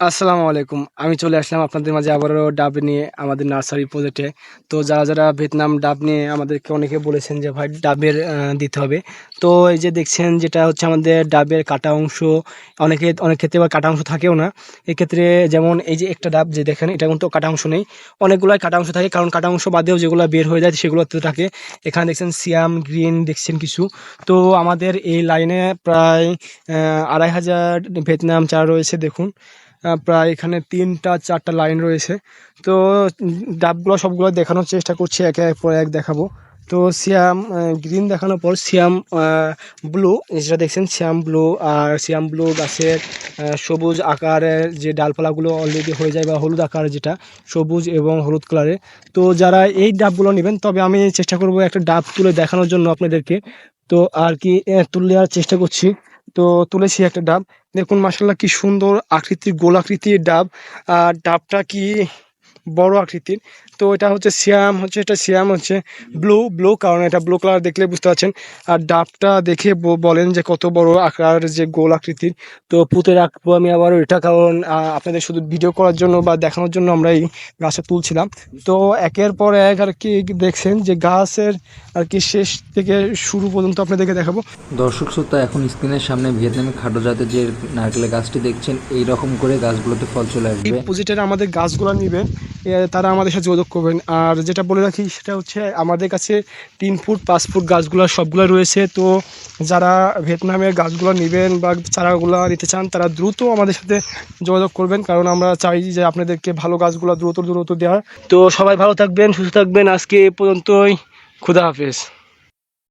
আসসালামু আলাইকুম। আমি চলে আসলাম আপনাদের মাঝে আবারও ডাব নিয়ে আমাদের নার্সারি প্রজেক্টে তো যারা যারা ভিয়েতনাম ডাব নিয়ে আমাদেরকে অনেকে বলেছেন যে ভাই ডাবের দিতে হবে। তো এই যে দেখছেন যেটা হচ্ছে আমাদের ডাবের কাটা অংশ, অনেকে, অনেক ক্ষেত্রে আবার কাটা অংশ থাকেও না। এক্ষেত্রে যেমন এই যে একটা ডাব যে দেখেন, এটা কিন্তু কাটা অংশ নেই। অনেকগুলোই কাটা অংশ থাকে, কারণ কাটা অংশ বাদেও যেগুলো বের হয়ে যায় সেগুলো তো থাকে। এখানে দেখছেন সিয়াম, গ্রিন দেখছেন কিছু। তো আমাদের এই লাইনে প্রায় আড়াই হাজার ভিয়েতনাম চারা রয়েছে, দেখুন। প্রায় এখানে তিনটা, চারটা লাইন রয়েছে। তো ডাবগুলো, সবগুলো দেখানোর চেষ্টা করছি, একে এক পর এক দেখাবো। তো, সিয়াম গ্রিন দেখানোর পর সিয়াম ব্লু যেটা দেখছেন, সিয়াম ব্লু আর সিয়াম ব্লু গাছের সবুজ আকারের যে ডালপালাগুলো অলরেডি হয়ে যায়, বা হলুদ আকার যেটা, সবুজ এবং হলুদ কালারে তো, যারা এই ডাবগুলো নেবেন, তবে আমি চেষ্টা করব একটা ডাব তুলে দেখানোর জন্য আপনাদেরকে। তো, আর কি তুলে দেওয়ার চেষ্টা করছি। তো তুলেছি একটা ডাব। দেখুন মাসাল্লাহ কি সুন্দর আকৃতির, গোল আকৃতির ডাব। আর ডাবটা কি বড় আকৃতির। তো এটা হচ্ছে সিয়াম হচ্ছে এটা সিয়াম হচ্ছে ব্লু ব্লু কারণ এটা ব্লু কালার দেখলে বুঝতে পারছেন। আর ডাবটা দেখে বলেন যে কত বড় আকার যে গোল আকৃতির। তো পুঁতে রাখব আমি আবার এটা কারণ আপনাদের শুধু ভিডিও করার জন্য বা দেখানোর জন্য আমরা এই গাছে তুলছিলাম। তো একের পর এক আর কি দেখছেন যে গাছের আর কি শেষ থেকে শুরু পর্যন্ত আপনাদেরকে দেখাবো। দর্শক শ্রোতা এখন স্ক্রিনের সামনে ভিয়েতনামি খাটো জাতের যে নারকেলের গাছটি দেখছেন এই রকম করে গাছগুলোতে ফল চলে আসবে। প্রজেক্টের আমাদের গাছগুলো নেবেন। তারা আমাদের সাথে যোগাযোগ করবেন। আর যেটা বলে রাখি, সেটা হচ্ছে আমাদের কাছে তিন ফুট, পাঁচ ফুট গাছগুলো সবগুলো রয়েছে। তো যারা ভিয়েতনামের গাছগুলো নেবেন বা চারাগুলো নিতে চান, তারা দ্রুত আমাদের সাথে যোগাযোগ করবেন। কারণ আমরা চাই যে আপনাদেরকে ভালো গাছগুলো দ্রুত দ্রুত দেওয়ার। তো সবাই ভালো থাকবেন, সুস্থ থাকবেন। আজকে এ পর্যন্তই। খুদা হাফেজ।